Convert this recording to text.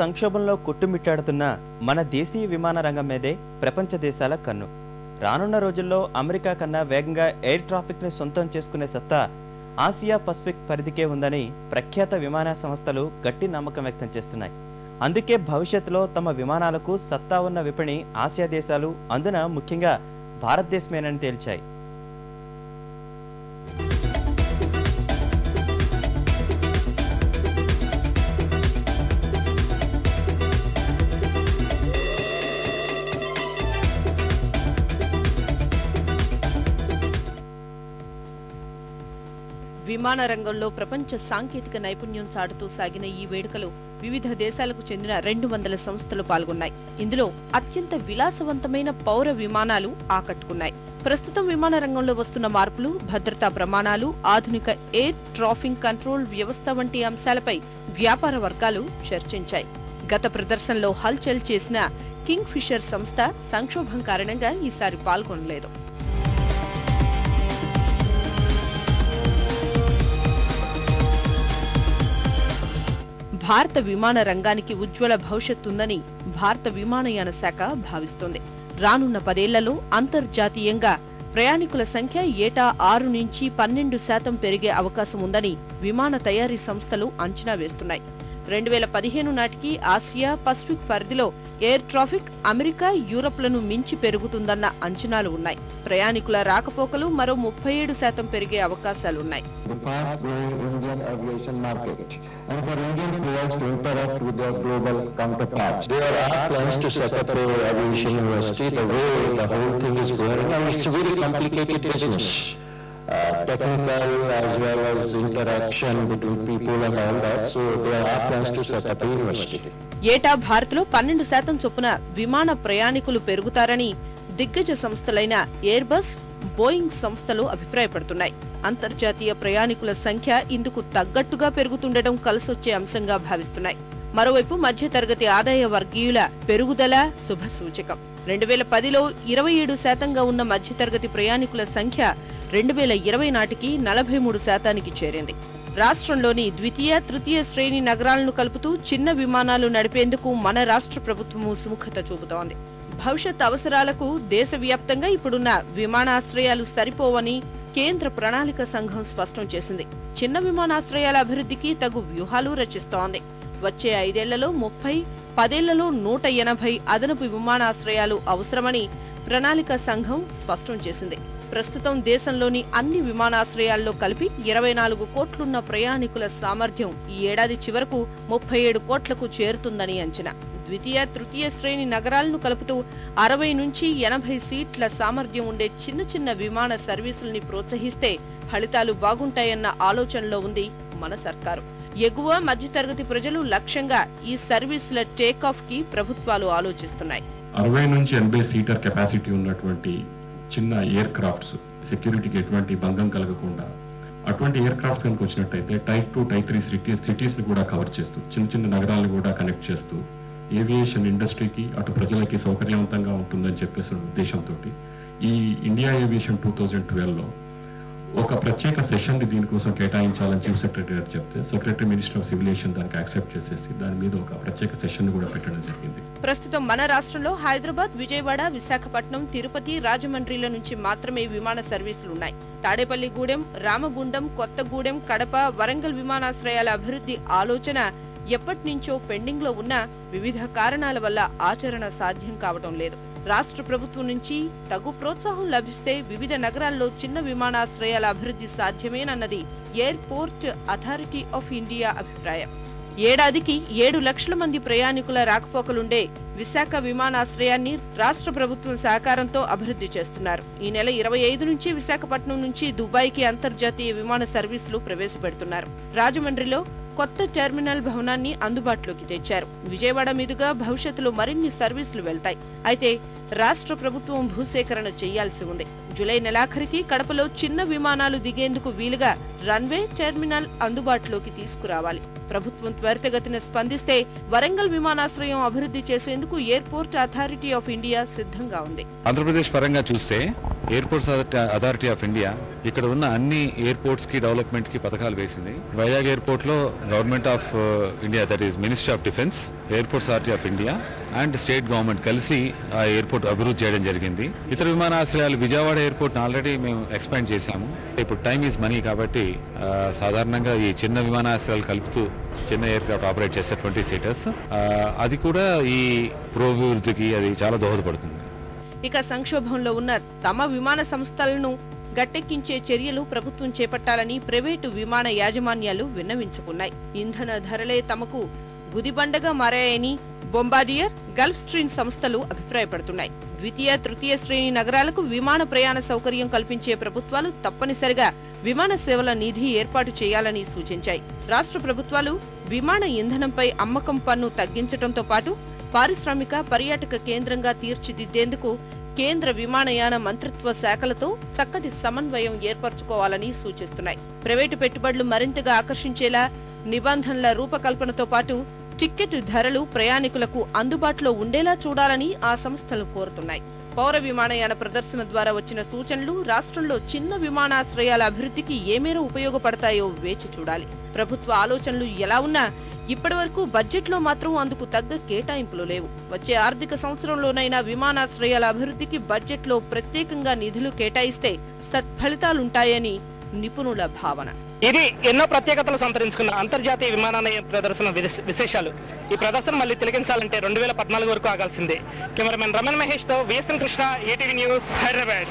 సంక్షోభంలో కొట్టుమిట్టాడుతున్న మన దేశీయ విమాన రంగం మీదే ప్రపంచ దేశాల కన్ను. రానున్న రోజుల్లో అమెరికా కన్నా వేగంగా ఎయిర్ ట్రాఫిక్ని సొంతం చేసుకునే సత్తా ఆసియా పసిఫిక్ పరిధికే ఉందని ప్రఖ్యాత విమాన సంస్థలు గట్టి నమ్మకం వ్యక్తం చేస్తున్నాయి. అందుకే భవిష్యత్తులో తమ విమానాలకు సత్తా ఉన్న విపణి ఆసియా దేశాలు అందున ముఖ్యంగా భారతదేశమేనని తేల్చాయి. విమాన రంగంలో ప్రపంచ సాంకేతిక నైపుణ్యం చాటుతూ సాగిన ఈ వేడుకలో వివిధ దేశాలకు చెందిన రెండు వందల సంస్థలు పాల్గొన్నాయి. ఇందులో అత్యంత విలాసవంతమైన పౌర విమానాలు ఆకట్టుకున్నాయి. ప్రస్తుతం విమాన రంగంలో వస్తున్న మార్పులు భద్రతా ప్రమాణాలు ఆధునిక ఎయిర్ ట్రాఫిక్ కంట్రోల్ వ్యవస్థ వంటి అంశాలపై వ్యాపార వర్గాలు చర్చించాయి. గత ప్రదర్శనలో హల్చల్ చేసిన కింగ్ ఫిషర్ సంస్థ సంక్షోభం కారణంగా ఈసారి పాల్గొనలేదు. భారత విమాన రంగానికి ఉజ్వల భవిష్యత్తు ఉందని భారత విమానయాన శాఖ భావిస్తోంది. రానున్న పదేళ్ళలో అంతర్జాతీయంగా ప్రయాణికుల సంఖ్య ఏటా ఆరు నుంచి పన్నెండు శాతం పెరిగే అవకాశం ఉందని విమాన తయారీ సంస్థలు అంచనా వేస్తున్నాయి. రెండు వేల పదిహేను నాటికి ఆసియా పసిఫిక్ పరిధిలో ఎయిర్ ట్రాఫిక్ అమెరికా యూరప్లను మించి పెరుగుతుందన్న అంచనాలు ఉన్నాయి. ప్రయాణికుల రాకపోకలు మరో ముప్పై ఏడు శాతం పెరిగే అవకాశాలు ఉన్నాయి Technical as well as interaction between people and all that. So there are plans to set up a university. ఏటా భారత్లో పన్నెండు శాతం చొప్పున విమాన ప్రయాణికులు పెరుగుతారని దిగ్గజ సంస్థలైన ఎయిర్బస్ బోయింగ్ సంస్థలు అభిప్రాయపడుతున్నాయి అంతర్జాతీయ ప్రయాణికుల సంఖ్య ఇందుకు తగ్గట్టుగా పెరుగుతుండటం కలిసొచ్చే అంశంగా భావిస్తున్నాయి మరోవైపు మధ్యతరగతి ఆదాయ వర్గీయుల పెరుగుదల శుభ సూచకం. రెండు వేల పదిలో ఇరవై ఏడు శాతంగా ఉన్న మధ్యతరగతి ప్రయాణికుల సంఖ్య రెండు వేల ఇరవై నాటికి నలభై మూడు శాతానికి చేరింది. రాష్ట్రంలోని ద్వితీయ తృతీయ శ్రేణి నగరాలను కలుపుతూ చిన్న విమానాలు నడిపేందుకు మన రాష్ట్ర ప్రభుత్వము సుముఖత చూపుతోంది. భవిష్యత్ అవసరాలకు దేశవ్యాప్తంగా ఇప్పుడున్న విమానాశ్రయాలు సరిపోవని కేంద్ర ప్రణాళిక సంఘం స్పష్టం చేసింది. చిన్న విమానాశ్రయాల అభివృద్ధికి తగు వ్యూహాలు రచిస్తోంది. వచ్చే ఐదేళ్ళలో ముప్పై పదేళ్ళలో నూట ఎనభై అదనపు విమానాశ్రయాలు అవసరమని ప్రణాళిక సంఘం స్పష్టం చేసింది. ప్రస్తుతం దేశంలోని అన్ని విమానాశ్రయాల్లో కలిపి ఇరవై నాలుగు కోట్లున్న ప్రయాణికుల సామర్థ్యం ఈ ఏడాది చివరకు ముప్పై ఏడు కోట్లకు చేరుతుందని అంచనా. ద్వితీయ తృతీయ శ్రేణి నగరాలను కలుపుతూ అరవై నుంచి ఎనభై సీట్ల సామర్థ్యం ఉండే చిన్న చిన్న విమాన సర్వీసుల్ని ప్రోత్సహిస్తే ఫలితాలు బాగుంటాయన్న ఆలోచనలో ఉంది మన సర్కారు. ఎగువ మధ్యతరగతి ప్రజలు లక్ష్యంగా ఈ సర్వీసుల టేకాఫ్కి ప్రభుత్వాలు ఆలోచిస్తున్నాయి. అరవై నుంచి ఎనభై సీటర్ కెపాసిటీ ఉన్నటువంటి చిన్న ఎయిర్ క్రాఫ్ట్స్ సెక్యూరిటీకి ఎటువంటి భంగం కలగకుండా అటువంటి ఎయిర్ క్రాఫ్ట్స్ కనుక వచ్చినట్టయితే type two type three cities సిటీస్ని కూడా కవర్ చేస్తూ చిన్న చిన్న నగరాలను కూడా కనెక్ట్ చేస్తూ ఏవియేషన్ ఇండస్ట్రీకి అటు ప్రజలకి సౌకర్యవంతంగా ఉంటుందని చెప్పేసి ఉద్దేశంతో ఈ ఇండియా ఏవియేషన్ టూ థౌజండ్ ట్వెల్వ్లో ఒక ప్రత్యేక సెషన్ దీనికోసం కేటాయించాలని చీఫ్ సెక్రటరీ గారు చెప్తే సెక్రటరీ మినిస్టర్ ఆఫ్ సివిలేషన్ దానికి యాక్సెప్ట్ చేసేసి దాని మీద ఒక ప్రత్యేక సెషన్ కూడా పెట్టడం జరిగింది. ప్రస్తుతం మన రాష్ట్రంలో హైదరాబాద్ విజయవాడ విశాఖపట్నం తిరుపతి రాజమండ్రిల నుంచి మాత్రమే విమాన సర్వీసులు సర్వీసులున్నాయి తాడేపల్లిగూడెం రామగుండం కొత్తగూడెం కడప వరంగల్ విమానాశ్రయాల అభివృద్ధి ఆలోచన ఎప్పటి నుంచో పెండింగ్లో ఉన్నా వివిధ కారణాల వల్ల ఆచరణ సాధ్యం కావటం లేదు. రాష్ట్ర ప్రభుత్వం నుంచి తగు ప్రోత్సాహం లభిస్తే వివిధ నగరాల్లో చిన్న విమానాశ్రయాల అభివృద్ధి సాధ్యమేనన్నది ఎయిర్పోర్ట్ అథారిటీ ఆఫ్ ఇండియా అభిప్రాయం. ఏడాదికి ఏడు లక్షల మంది ప్రయాణికుల రాకపోకలుండే విశాఖ విమానాశ్రయాన్ని రాష్ట్ర ప్రభుత్వం సహకారంతో అభివృద్ధి చేస్తున్నారు. ఈ నెల ఇరవై ఐదు నుంచి విశాఖపట్నం నుంచి దుబాయ్కి అంతర్జాతీయ విమాన సర్వీసులు ప్రవేశపెడుతున్నారు. రాజమండ్రిలో కొత్త టెర్మినల్ భవనాన్ని అందుబాటులోకి తెచ్చారు. విజయవాడ మీదుగా భవిష్యత్తులో మరిన్ని సర్వీసులు వెళ్తాయి. అయితే రాష్ట్ర ప్రభుత్వం భూసేకరణ చేయాల్సి ఉంది. జూలై నెలాఖరికి కడపలో చిన్న విమానాలు దిగేందుకు వీలుగా రన్వే టెర్మినల్ అందుబాటులోకి తీసుకురావాలి. ప్రభుత్వం త్వరితగతిన స్పందిస్తే వరంగల్ విమానాశ్రయం అభివృద్ధి చేసేందుకు ఎయిర్పోర్ట్ అథారిటీ ఆఫ్ ఇండియా సిద్ధంగా ఉంది. ఆంధ్రప్రదేశ్ పరంగా చూస్తే ఎయిర్పోర్ట్స్ అథారిటీ ఆఫ్ ఇండియా ఇక్కడ ఉన్న అన్ని ఎయిర్పోర్ట్స్కి డెవలప్మెంట్కి పథకాలు వేసింది. వైజాగ్ ఎయిర్పోర్ట్లో government of uh, India that is ministry of defence airports authority of India and state government కలిసి ఆ ఎయిర్పోర్ట్ అభివృద్ధి చేయడం జరిగింది. ఇతర విమానాశ్రయాలు విజయవాడ ఎయిర్పోర్ట్ ఆల్రెడీ మేము ఎక్స్పాండ్ చేశాము. ఇప్పుడు టైం ఈజ్ మనీ కాబట్టి uh, సాధారణంగా ఈ చిన్న విమానాశ్రయాలు కలుపుతూ చిన్న ఎయిర్క్రాఫ్ట్ ఆపరేట్ చేసే ట్వంటీ సీటర్స్. అది కూడా ఈ పురోభివృద్ధికి అది చాలా దోహదపడుతుంది. ఇక సంక్షోభంలో ఉన్న తమ విమాన సంస్థలను గట్టెక్కించే చర్యలు ప్రభుత్వం చేపట్టాలని ప్రైవేటు విమాన యాజమాన్యాలు విన్నవించుకున్నాయి. ఇంధన ధరలే తమకు గుదిబండగా మారాయని బొంబాడియర్ గల్ఫ్ స్ట్రీమ్ సంస్థలు అభిప్రాయపడుతున్నాయి. ద్వితీయ తృతీయ శ్రేణి నగరాలకు విమాన ప్రయాణ సౌకర్యం కల్పించే ప్రభుత్వాలు తప్పనిసరిగా విమాన సేవల నిధి ఏర్పాటు చేయాలని సూచించాయి. రాష్ట్ర ప్రభుత్వాలు విమాన ఇంధనంపై అమ్మకం పన్ను తగ్గించడంతో పాటు పారిశ్రామిక పర్యాటక కేంద్రంగా తీర్చిదిద్దేందుకు కేంద్ర విమానయాన మంత్రిత్వ శాఖలతో చక్కటి సమన్వయం ఏర్పరచుకోవాలని సూచిస్తున్నాయి. ప్రైవేటు పెట్టుబడులు మరింతగా ఆకర్షించేలా నిబంధనల రూపకల్పనతో పాటు టిక్కెట్ ధరలు ప్రయాణికులకు అందుబాటులో ఉండేలా చూడాలని ఆ సంస్థలు కోరుతున్నాయి. పౌర విమానయాన ప్రదర్శన ద్వారా వచ్చిన సూచనలు రాష్ట్రంలో చిన్న విమానాశ్రయాల అభివృద్ధికి ఏ మేర ఉపయోగపడతాయో వేచి చూడాలి. ప్రభుత్వ ఆలోచనలు ఎలా ఉన్నా ఇప్పటివరకు బడ్జెట్లో మాత్రం అందుకు తగ్గ కేటాయింపులు లేవు. వచ్చే ఆర్థిక సంవత్సరంలోనైనా విమానాశ్రయాల అభివృద్ధికి బడ్జెట్లో ప్రత్యేకంగా నిధులు కేటాయిస్తే సత్ఫలితాలుంటాయని నిపుణుల భావన. ఇది ఎన్నో ప్రత్యేకతలు సంతరించుకున్న అంతర్జాతీయ విమానాలయ ప్రదర్శన విశేషాలు. ఈ ప్రదర్శన మళ్ళీ తిలకించాలంటే రెండు వేల పద్నాలుగు వరకు ఆగాల్సిందే. కెమెరామెన్ రమణ్ మహేష్తో VSN Krishna ATV news Hyderabad.